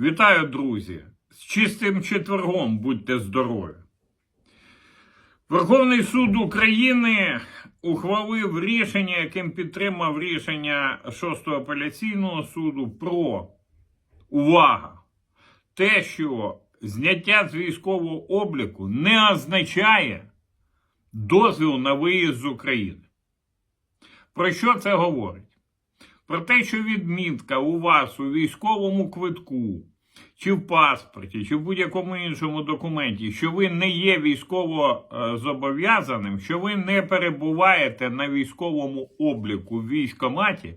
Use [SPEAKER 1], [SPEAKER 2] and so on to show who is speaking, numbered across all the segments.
[SPEAKER 1] Вітаю, друзі! З чистим четвергом будьте здорові. Верховний суд України ухвалив рішення, яким підтримав рішення 6 апеляційного суду про увага! Те, що зняття з військового обліку не означає дозвіл на виїзд з України. Про що це говорить? Про те, що відмітка у вас у військовому квитку, чи в паспорті, чи в будь-якому іншому документі, що ви не є військово е, зобов'язаним, що ви не перебуваєте на військовому обліку в військкоматі,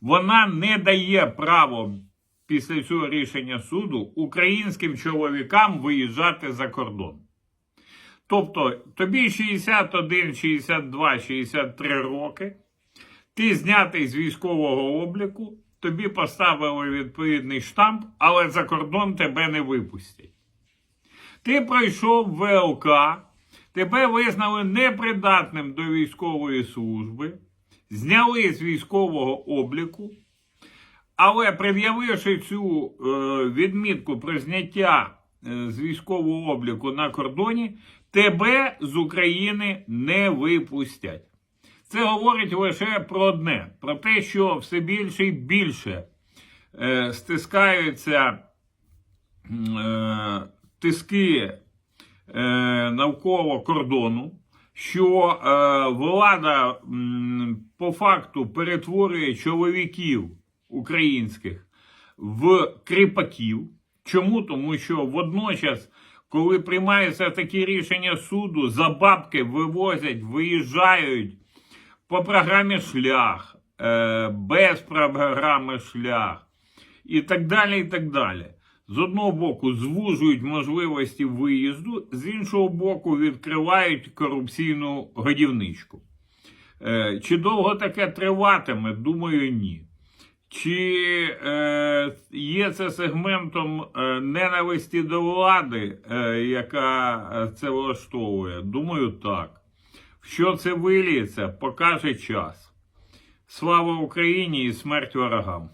[SPEAKER 1] вона не дає право після цього рішення суду українським чоловікам виїжджати за кордон. Тобто тобі 61, 62, 63 роки, ти знятий з військового обліку, тобі поставили відповідний штамп, але за кордон тебе не випустять. Ти пройшов ВЛК, тебе визнали непридатним до військової служби, зняли з військового обліку, але пред'явивши цю е, відмітку про зняття е, з військового обліку на кордоні, тебе з України не випустять. Це говорить лише про одне: про те, що все більше і більше е, стискаються е, тиски е, навколо кордону, що е, влада по факту перетворює чоловіків українських в кріпаків. Чому? Тому що водночас, коли приймаються такі рішення суду, за бабки вивозять, виїжджають по програмі шлях, е, без програми шлях і так далі. і так далі. З одного боку, звужують можливості виїзду, з іншого боку, відкривають корупційну годівничку. Е, чи довго таке триватиме? Думаю, ні. Чи е, є це сегментом е, ненависті до влади, е, яка це влаштовує? Думаю, так. Що це виліється, покаже час. Слава Україні і смерть ворогам!